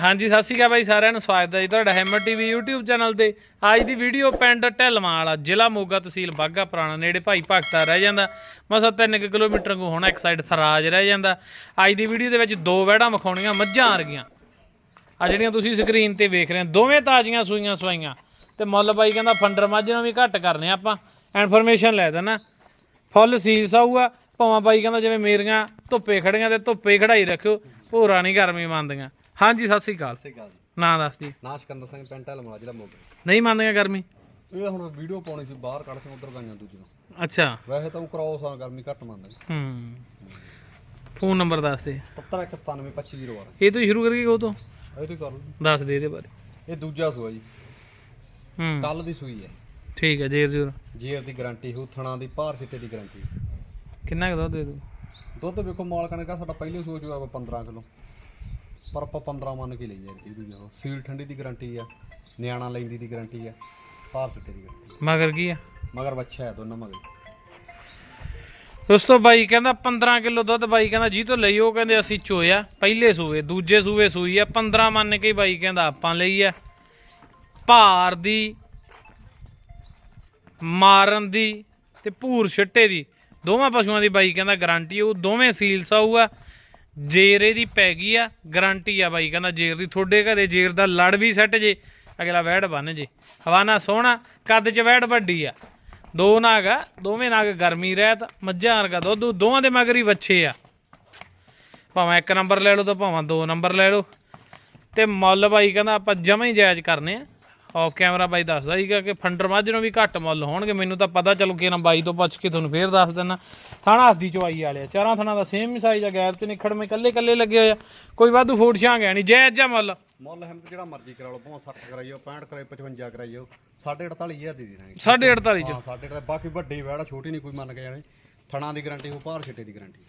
ਹਾਂਜੀ, ਸਤਿ ਸ਼੍ਰੀ ਅਕਾਲ ਬਾਈ ਸਾਰਿਆਂ ਨੂੰ, ਸਵਾਗਤ ਹੈ ਜੀ ਤੁਹਾਡਾ ਹੈਮਰ ਟੀਵੀ YouTube ਚੈਨਲ ਤੇ। ਅੱਜ ਦੀ ਵੀਡੀਓ ਪਿੰਡ ਢਿਲਵਾਂ ਵਾਲਾ ਜ਼ਿਲ੍ਹਾ ਮੋਗਾ ਤਹਿਸੀਲ ਬਾਗਾ ਪੁਰਾਣਾ ਨੇੜੇ ਭਾਈ ਭਗਤਾ ਰਹਿ ਜਾਂਦਾ। ਮਸਾ 3 ਕਿਲੋਮੀਟਰ ਕੋ ਹੋਣਾ ਇੱਕ ਸਾਈਡ ਥਰਾਜ ਰਹਿ ਜਾਂਦਾ। ਅੱਜ ਦੀ ਵੀਡੀਓ ਦੇ ਵਿੱਚ ਦੋ ਵਹਿੜਾਂ ਵਿਖਾਉਣੀਆਂ, ਮੱਝਾਂ ਆ ਰਹੀਆਂ ਆ ਜਿਹੜੀਆਂ ਤੁਸੀਂ ਸਕਰੀਨ ਤੇ ਵੇਖ ਰਹੇ ਹੋ, ਦੋਵੇਂ ਤਾਜ਼ੀਆਂ ਸੂਈਆਂ ਸਵਾਈਆਂ। ਤੇ ਮੁੱਲ ਬਾਈ ਕਹਿੰਦਾ ਫੰਡਰ ਮੱਝ ਨੂੰ ਵੀ ਘੱਟ ਕਰਨੇ ਆਪਾਂ। ਇਨਫੋਰਮੇਸ਼ਨ ਲੈ ਦੇਣਾ ਫੁੱਲ ਸੀਲ ਸਾਊਗਾ। ਭਾਵਾਂ ਬਾਈ ਕਹਿੰਦਾ ਜਿਵੇਂ ਮੇਰੀਆਂ ਧੁੱਪੇ ਖੜੀਆਂ ਤੇ ਧੁੱਪੇ ਖੜਾਈ ਰੱਖਿਓ, ਭੋਰਾ ਨਹੀਂ ਗਰਮੀ ਮੰਨਦੀਆਂ। ਹਾਂਜੀ ਸਤਿ ਸ੍ਰੀ ਅਕਾਲ। ਸਹੀ ਗੱਲ ਜੀ। ਨਾਂ ਦੱਸ ਦੀ ਨਾਸ਼ ਕੰਦਰ ਸਿੰਘ ਪਿੰਡ ਢਲਮਲਾ ਜ਼ਿਲ੍ਹਾ ਮੋਗਾ। ਨਹੀਂ ਮੰਨਦੀਆਂ ਗਰਮੀ? ਇਹ ਹੁਣ ਵੀਡੀਓ ਪਾਉਣੀ ਸੀ ਬਾਹਰ ਕੱਢ ਕੇ ਉਧਰ ਗਾਈਆਂ ਦੂਜੀ ਨੂੰ ਅੱਛਾ। ਵੈਸੇ ਤਾਂ ਕ੍ਰੋਸ ਆ ਗਰਮੀ ਘੱਟ ਮੰਨਦਾ ਹੂੰ। ਫੋਨ ਨੰਬਰ ਦੱਸ ਦੇ। 771972502 ਇਹ ਤੋਂ ਸ਼ੁਰੂ ਕਰੀਏ ਉਹ ਤੋਂ? ਇਹ ਤੋਂ ਕਰ ਲਓ ਦੱਸ ਦੇ ਇਹਦੇ ਬਾਰੇ। ਇਹ ਦੂਜਾ ਸੂਆ ਜੀ। ਹੂੰ। ਕੱਲ ਦੀ ਸੂਈ ਹੈ। ਠੀਕ ਹੈ ਜੇਰ ਜੂਰ। ਜੇਰ ਦੀ ਗਾਰੰਟੀ ਹੋ ਥਣਾ ਦੀ ਭਾਰ ਸਿੱਟੇ ਦੀ ਗਾਰੰਟੀ ਕਿੰਨਾ ਕੁ ਦੁੱਧ ਦੇ ਦੂ ਦੁੱਧ ਵੇਖੋ ਮਾਲਕਾਂ ਨੇ ਕਹਾ ਸਾਡਾ ਪਹਿਲੇ ਸੂਆ ਜੋ 15 ਕਿਲੋ। ਪਰ ਆਪਾਂ 15 ਮੰਨ ਕੇ ਲਈ ਯਾਰ ਇਹ ਦੂਜਾ ਉਹ। ਸੀਲ ਠੰਡੀ ਦੀ ਗਾਰੰਟੀ ਆ ਨਿਆਣਾ ਲੈਂਦੀ ਦੀ ਗਾਰੰਟੀ ਆ ਭਾਰ ਸਿੱਟੇ ਦੀ ਗਾਰੰਟੀ ਮਗਰ ਕੀ ਆ? ਮਗਰ ਬੱਚਾ ਹੈ ਦੋਨਾਂ ਮਗਰ। ਦੋਸਤੋ ਬਾਈ ਕਹਿੰਦਾ 15 ਕਿਲੋ ਦੁੱਧ ਬਾਈ ਕਹਿੰਦਾ ਜੀ ਤੋਂ ਲਈ ਉਹ ਕਹਿੰਦੇ ਅਸੀਂ ਚੋਇਆ ਪਹਿਲੇ ਸੂਏ ਦੂਜੇ ਸੂਏ ਸੂਈ ਆ 15 ਮੰਨ ਕੇ ਹੀ ਬਾਈ ਕਹਿੰਦਾ ਆਪਾਂ ਲਈ ਆ। ਭਾਰ ਦੀ ਮਾਰਨ ਦੀ ਤੇ ਭੂਰ ਛਿੱਟੇ ਦੀ ਦੋਵਾਂ ਪਸ਼ੂਆਂ ਦੀ ਬਾਈ ਕਹਿੰਦਾ ਗਾਰੰਟੀ ਉਹ ਦੋਵੇਂ ਸੀਲਸ ਆਊਗਾ ਜੇਰ ਇਹਦੀ ਪੈ ਗਈ ਆ ਗਾਰੰਟੀ ਆ ਬਾਈ, ਕਹਿੰਦਾ ਜੇਰ ਦੀ, ਤੁਹਾਡੇ ਘਰੇ ਜੇਰ ਦਾ ਲੜ ਵੀ ਸੱਟ ਜੇ, ਅਗਲਾ ਵਹਿੜ ਬੰਨ ਜੇ। ਹਵਾਨਾ ਸੋਹਣਾ, ਕੱਦ ਚ ਵਹਿੜ ਵੱਡੀ ਆ। ਦੋ ਨਾਗ ਆ, ਦੋਵੇਂ ਨਾਗ ਗਰਮੀ ਰਹਿਤ, ਮੱਝਾਂ ਵਰਗਾ ਦੁੱਧ, ਦੋਵਾਂ ਦੇ ਮਗਰ ਹੀ ਵੱਛੇ ਆ। ਭਾਵੇਂ ਇੱਕ ਨੰਬਰ ਲੈ ਲਓ ਤਾਂ ਭਾਵੇਂ ਦੋ ਨੰਬਰ ਲੈ ਲਓ। ਤੇ ਮੁੱਲ ਬਾਈ ਕਹਿੰਦਾ ਆਪਾਂ ਜਮਾਂ ਹੀ ਜਾਇਜ਼ ਕਰਨੇ ਆ। ਆਫ ਕੈਮਰਾ ਬਾਈ ਦੱਸਦਾ ਸੀਗਾ ਕਿ ਫੰਡਰ ਮੱਝ ਨੂੰ ਵੀ ਘੱਟ ਮੁੱਲ ਹੋਣਗੇ। ਮੈਨੂੰ ਤਾਂ ਪਤਾ ਚਲੋ ਕਿ ਨਾ ਬਾਈ ਤੋਂ ਪੁੱਛ ਕੇ ਤੁਹਾਨੂੰ ਫੇਰ ਦੱਸ ਦਿੰਨਾ। ਥਾਣਾ ਹੱਦੀ ਚਵਾਈ ਵਾਲੇ ਆ। ਚਾਰਾਂ ਥਾਣਾ ਦਾ ਸੇਮ ਸਾਈਜ਼ ਆ ਗੈਪ ਚ ਨਿਖੜਵੇਂ ਕੱਲੇ ਕੱਲੇ ਲੱਗੇ ਹੋਏ ਆ। ਕੋਈ ਵਾਧੂ ਫੂਟ ਛਾਂਗ ਹੈ ਨਹੀਂ ਜਾਇਜ਼ ਜਾਂ ਮੁੱਲ। ਮੁੱਲ ਹਮ ਜਿਹੜਾ ਮਰਜ਼ੀ ਕਰਾ ਲਓ ਭਾਵੇਂ 60 ਕਰਾਈਓ 65 ਕਰਾਈਓ 55 ਕਰਾਈਓ। 48500 ਦੀ ਦੇ ਦਾਂਗੇ 48.5 ਚ। ਹਾਂ ਸਾਡੇ ਤਾਂ ਬਾਕੀ ਵੱਡੀ ਵੈੜਾ ਛੋਟੀ ਨਹੀਂ ਕੋਈ ਮੰਨ ਕੇ ਜਾਣੇ। ਥਣਾ ਦੀ ਗਾਰੰਟੀ ਹੋ ਭਾਰ ਛਿੱਟੇ ਦੀ ਗਾਰੰਟੀ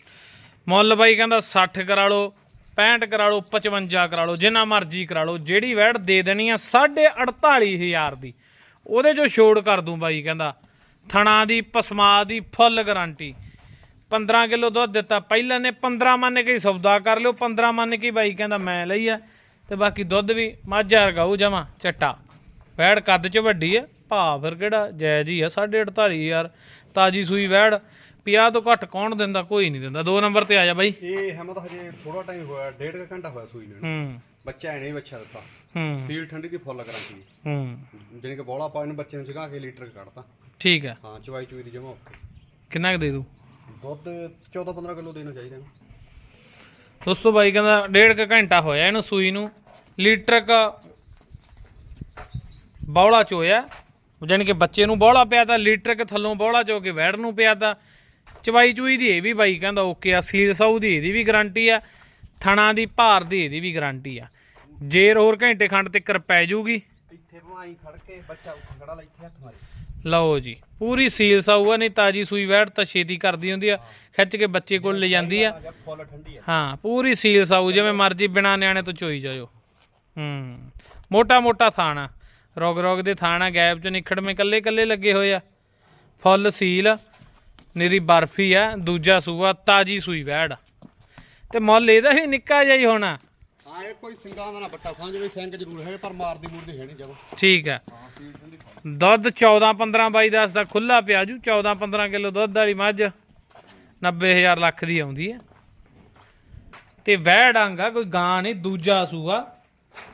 ਮੁੱਲ ਬਾਈ ਕਹਿੰਦਾ 60 ਕਰਾ ਲਓ 65 ਕਰਾ ਲਓ 55 ਕਰਾ ਲਓ, ਜਿੰਨਾ ਮਰਜ਼ੀ ਕਰਾ ਲਓ, ਜਿਹੜੀ ਵੈੜ ਦੇ ਦੇਣੀ ਆ 48500 ਦੀ। ਉਹਦੇ ਚੋਂ ਛੋੜ ਕਰ ਦੂੰ ਬਾਈ ਕਹਿੰਦਾ। ਥਣਾ ਦੀ, ਪਸਮਾ ਦੀ, ਫੁੱਲ ਗਾਰੰਟੀ। 15 ਕਿਲੋ ਦੁੱਧ ਦਿੱਤਾ। ਪਹਿਲਾਂ ਨੇ 15 ਮੰਨ ਕੇ ਸੌਦਾ ਕਰ ਲਿਓ 15 ਮੰਨ ਕੇ ਬਾਈ ਕਹਿੰਦਾ ਮੈਂ ਲਈ ਆ। ਤੇ ਬਾਕੀ ਦੁੱਧ ਵੀ ਮਾਝਾ ਰਗਾਉ ਜਮਾ, ਚੱਟਾ। ਵੈੜ ਕੱਦ ਚ ਵੱਡੀ ਆ ਭਾ ਫਿਰ ਕਿਹੜਾ ਜਾਇਜ਼ ਹੀ ਆ 48500 ਯਾਰ ਤਾਜੀ ਸੂਈ ਵੈੜ। 50 ਤੋਂ ਘੱਟ ਕੌਣ ਦਿੰਦਾ? ਕੋਈ ਨਹੀਂ ਦਿੰਦਾ। ਦੋ ਨੰਬਰ ਤੇ ਆ ਜਾ ਬਾਈ। ਇਹ ਹਮਤ ਹਜੇ ਥੋੜਾ ਟਾਈਮ ਹੋਇਆ ਡੇਢ ਕੁ ਘੰਟਾ ਹੋਇਆ ਸੂਈ ਲੈਣ ਹੂੰ। ਬੱਚਾ ਐ ਨਹੀਂ ਬੱਚਾ ਦਿੱਤਾ। ਹੂੰ। ਸੀਲ ਠੰਡੀ ਦੀ ਫੁੱਲ ਗਾਰੰਟੀ ਹੂੰ। ਜਾਣੀ ਕਿ ਬੋਲਾ ਪਾਉਣ ਬੱਚੇ ਨੂੰ ਜਗਾ ਕੇ ਲੀਟਰ ਕੱਢਤਾ। ਠੀਕ ਹੈ। ਹਾਂ ਚਵਾਈ ਚੂਈ ਦੀ ਜਮਾ ਓਕੇ ਕਿੰਨਾ ਕੁ ਦੇ ਦੂ ਦੁੱਧ 14 15 ਕਿਲੋ ਦੇਣਾ ਚਾਹੀਦਾ ਇਹਨੂੰ। ਦੋਸਤੋ ਬਾਈ ਕਹਿੰਦਾ ਡੇਢ ਕੁ ਘੰਟਾ ਹੋਇਆ ਇਹਨੂੰ ਸੂਈ ਨੂੰ। ਲੀਟਰ ਕ ਬੌਲਾ ਚੋਇਆ। ਜਾਣੀ ਕਿ ਬੱਚੇ ਨੂੰ ਬੌਲਾ ਪਿਆ ਤਾਂ ਲੀਟਰ ਕ ਥੱਲੋਂ ਬੌਲਾ ਚੋ ਕੇ ਵੈੜ ਨੂੰ ਪਿਆ ਤਾਂ ਚਵਾਈ ਚੂਈ ਦੀ ਇਹ ਵੀ ਬਾਈ ਕਹਿੰਦਾ ਓਕੇ ਆ ਸੀਲ ਸਾਊ ਦੀ ਇਹਦੀ ਵੀ ਗਾਰੰਟੀ ਆ ਥਣਾ ਦੀ ਭਾਰ ਦੀ ਇਹਦੀ ਵੀ ਗਾਰੰਟੀ ਆ। ਜੇਰ ਹੋਰ ਘੰਟੇ ਖੰਡ ਤੱਕ ਪੈ ਜੂਗੀ। ਇੱਥੇ ਭਵਾਈ ਖੜ ਕੇ ਬੱਚਾ ਉੱਥੇ ਖੜਾ ਲੈ ਇੱਥੇ ਹੱਥ ਮਾਰੀ। ਲਓ ਜੀ ਪੂਰੀ ਸੀਲ ਸਾਊ ਆ ਨਹੀਂ ਤਾਜੀ ਸੂਈ ਵੈੜ ਤਾਂ ਛੇਤੀ ਕਰਦੀ ਹੁੰਦੀ ਆ ਖਿੱਚ ਕੇ ਬੱਚੇ ਕੋਲ ਲੈ ਜਾਂਦੀ ਆ। ਹਾਂ ਪੂਰੀ ਸੀਲ ਸਾਊ ਜਿਵੇਂ ਮਰਜ਼ੀ ਬਿਨਾ ਨਿਆਣੇ ਤੋਂ ਚੋਈ ਜਾਇਓ। ਹੂੰ ਮੋਟਾ ਮੋਟਾ ਥਾਣਾ ਰੋਗ ਰੋਗ ਦੇ ਥਾਣਾ ਗੈਪ ਚ ਨਿਖੜਵੇਂ ਕੱਲੇ ਕੱਲੇ ਲੱਗੇ ਹੋਏ ਆ। ਫੁੱਲ ਸੀਲ। ਨਿਰੀ ਬਰਫੀ ਆ ਦੂਜਾ ਸੂਆ ਤਾਜੀ ਸੂਈ ਵੈੜ। ਤੇ ਮੁੱਲ ਇਹਦਾ ਹੀ ਨਿੱਕਾ ਜਿਹਾ ਹੀ ਹੋਣਾ। ਹਾਂ ਇਹ ਕੋਈ ਸਿੰਘਾਂ ਦਾ ਨਾ ਬੱਟਾ ਸਮਝ ਵੀ ਸਿੰਘ ਜ਼ਰੂਰ ਹੈ ਪਰ ਮਾਰਦੀ ਮੂਰਦੀ ਹੈ ਨਹੀਂ ਜਗੋ ਠੀਕ ਆ। ਦੁੱਧ 14 15 ਬਾਈ ਦਸ ਦਾ ਖੁੱਲਾ ਪਿਆ ਜੂ 14 15 ਕਿਲੋ ਦੁੱਧ ਵਾਲੀ ਮੱਝ 90000 ਲੱਖ ਦੀ ਆਉਂਦੀ ਹੈ ਤੇ ਵਹਿ ਡਾਂਗਾ ਕੋਈ ਗਾਂ ਨਹੀਂ ਦੂਜਾ ਸੂਆ।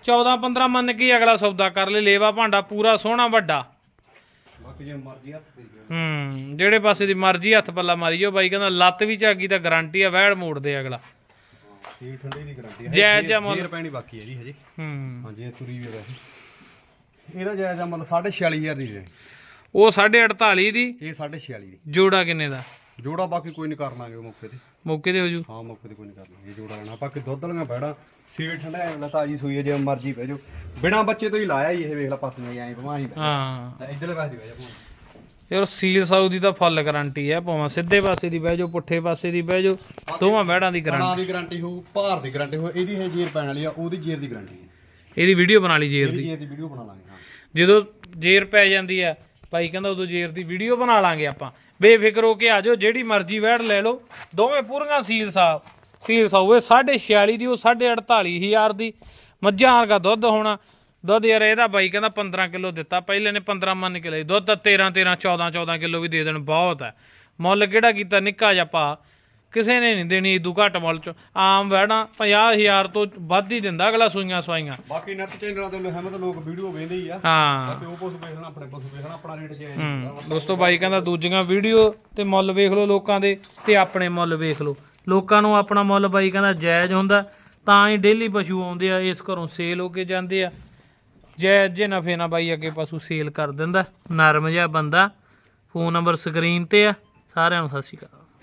14 15 ਮੰਨ ਕੇ ਅਗਲਾ ਸੌਦਾ ਕਰ ਲੈ ਲੇਵਾ ਭਾਂਡਾ ਪੂਰਾ ਸੋਹਣਾ ਵੱਡਾ। ਬਾਕੀ ਜੇ ਮਰਜ਼ੀ ਹੱਥ ਦੇ ਹੂੰ ਜਿਹੜੇ ਪਾਸੇ ਦੀ ਮਰਜ਼ੀ ਹੱਥ ਪੱਲਾ ਮਾਰੀ ਜਾਓ ਬਾਈ ਕਹਿੰਦਾ ਲੱਤ ਵੀ ਝਾਗੀ ਤਾਂ ਗਾਰੰਟੀ ਆ ਵਹਿੜ ਮੋੜਦੇ ਅਗਲਾ। ਹਾਂ ਸੀਲ ਠੰਡੀ ਦੀ ਗਾਰੰਟੀ ਹੈ ਜਾਇਜ਼ ਜਿਹਾ ਮੁੱਲ। ਜੇਰ ਪੈਣੀ ਬਾਕੀ ਹੈ ਜੀ ਹਜੇ। ਹੂੰ। ਹਾਂਜੀ ਇਹ ਤੁਰੀ ਵੀ ਵੈਸੇ ਇਹਦਾ ਜਾਇਜ਼ ਮੁੱਲ 46500 ਦੀ ਹੈ ਉਹ 48.5 ਦੀ। ਇਹ 46500 ਦੀ। ਜੋੜਾ ਕਿੰਨੇ ਦਾ? ਜੋੜਾ ਬਾਕੀ ਕੋਈ ਨਹੀਂ ਕਰ ਲਾਂਗੇ ਮੌਕੇ ਤੇ। ਮੌਕੇ ਤੇ ਹੋ ਜੂ? ਹਾਂ ਮੌਕੇ ਤੇ ਕੋਈ ਨਹੀਂ ਕਰ ਲਾਂਗੇ ਜੋੜਾ ਲੈਣਾ। ਬਾਕੀ ਦੁੱਧ ਵਾਲੀਆਂ ਬੈੜਾ ਸੀਲ ਠੰਡਾ ਐ ਵਾਲਾ ਤਾਜੀ ਸੂਈ ਹੈ ਜੇ ਮਰਜ਼ੀ ਬਹਿ ਜਾਓ। ਬਿਨਾ ਬੱਚੇ ਤੋਂ ਹੀ ਲਾਇਆ ਹੀ ਇਹ ਵੇਖ ਲੈ ਪਾਸੇ ਨਹੀਂ ਐਂ ਭਵਾਈ ਹਾਂ। ਇਧਰਲੇ ਪਾਸੇ ਬਹਿ ਜਾ ਯਾਰ ਸੀਲ ਸਾਊ ਦੀ ਤਾਂ ਫੁੱਲ ਗਾਰੰਟੀ ਹੈ ਭਾਵੇਂ ਸਿੱਧੇ ਪਾਸੇ ਦੀ ਬਹਿ ਜਾਓ ਪੁੱਠੇ ਪਾਸੇ ਦੀ ਬਹਿ ਜਾਓ ਦੋਵਾਂ ਵਹਿੜਾਂ ਦੀ ਗਾਰੰਟੀ ਦੀ ਗਾਰੰਟੀ ਹੋਊ ਭਾਰ ਦੀ ਗਾਰੰਟੀ ਹੋਊ ਇਹਦੀ ਹੈ ਜੇਰ ਪੈਣ ਵਾਲੀ ਆ ਉਹਦੀ ਜੇਰ ਦੀ ਗਾਰੰਟੀ ਹੈ। ਇਹਦੀ ਵੀਡੀਓ ਬਣਾ ਲਈ ਜੇਰ ਦੀ। ਜੇਰ ਦੀ ਵੀਡੀਓ ਬਣਾ ਲਾਂਗੇ ਹਾਂ। ਜਦੋਂ ਜੇਰ ਪੈ ਜਾਂਦੀ ਆ ਭਾਈ ਕਹਿੰਦਾ ਉਦੋਂ ਜੇਰ ਦੀ ਵੀਡੀਓ ਬਣਾ ਲਾਂਗੇ ਆਪਾਂ। ਬੇਫਿਕਰ ਹੋ ਕੇ ਆ ਜਾਓ, ਜਿਹੜੀ ਮਰਜ਼ੀ ਵੈੜ ਲੈ ਲਓ। ਦੋਵੇਂ ਪੂਰੀਆਂ ਸੀਲ ਸਾਫ਼ ਸੀਲ ਸਾਊ ਇਹ 46 ਦੀ, ਉਹ 48000 ਦੀ। ਮੱਝਾਂ ਵਰਗਾ ਦੁੱਧ ਹੋਣਾ। ਦੁੱਧ ਯਾਰ ਇਹਦਾ ਬਾਈ ਕਹਿੰਦਾ 15 ਕਿਲੋ ਦਿੱਤਾ। ਪਹਿਲੇ ਨੇ 15 ਮੰਨ ਕੇ ਲਈ ਦੁੱਧ ਤਾਂ 13 13 14 14 ਕਿਲੋ ਵੀ ਦੇ ਦੇਣ, ਬਹੁਤ ਹੈ। ਮੁੱਲ ਕਿਹੜਾ ਕੀਤਾ? ਨਿੱਕਾ ਜਿਹਾ ਪਾ। ਕਿਸੇ ਨੇ ਨਹੀਂ ਦੇਣੀ ਇਦੂ ਘੱਟ ਮੁੱਲ ਚ। ਆਮ ਵੈਣਾ 50000 ਤੋਂ ਵੱਧ ਹੀ ਦਿੰਦਾ ਅਗਲਾ ਸੂਈਆਂ ਸਵਾਈਆਂ। ਬਾਕੀ ਨੈਟ ਚੈਨਲਾਂ ਤੇ ਲਹਿਮਤ ਲੋਕ ਵੀਡੀਓ ਵੇਖਦੇ ਹੀ ਆ। ਹਾਂ। ਬਾਕੀ ਉਹ ਪਸ਼ੂ ਵੇਖਣਾ ਆਪਣੇ ਪਸ਼ੂ ਵੇਖਣਾ ਆਪਣਾ ਰੇਟ ਜੇ ਦੋਸਤੋ ਬਾਈ ਕਹਿੰਦਾ ਦੂਜੀਆਂ ਵੀਡੀਓ ਤੇ ਮੁੱਲ ਵੇਖ ਲਓ ਲੋਕਾਂ ਦੇ ਤੇ ਆਪਣੇ ਮੁੱਲ ਵੇਖ ਲਓ। ਲੋਕਾਂ ਨੂੰ ਆਪਣਾ ਮੁੱਲ ਬਾਈ ਕਹਿੰਦਾ ਜਾਇਜ਼ ਹੁੰਦਾ ਤਾਂ ਹੀ ਡੇਲੀ ਪਸ਼ੂ ਆਉਂਦੇ ਆ ਇਸ ਘਰੋਂ ਸੇਲ ਹੋ ਕੇ ਜਾਂਦੇ ਆ। ਜਾਇਜ਼ ਜੇ ਨਫੇ ਨਾਲ ਬਾਈ ਅੱਗੇ ਪਸ਼ੂ ਸੇਲ ਕਰ ਦਿੰਦਾ ਨਰਮ ਜਿਹਾ ਬੰਦਾ। ਫੋਨ ਨੰਬਰ ਸਕਰੀਨ ਤੇ ਆ ਸਾਰਿਆਂ ਨੂੰ ਸਤਿ ਸ਼੍ਰੀ ਅਕਾਲ।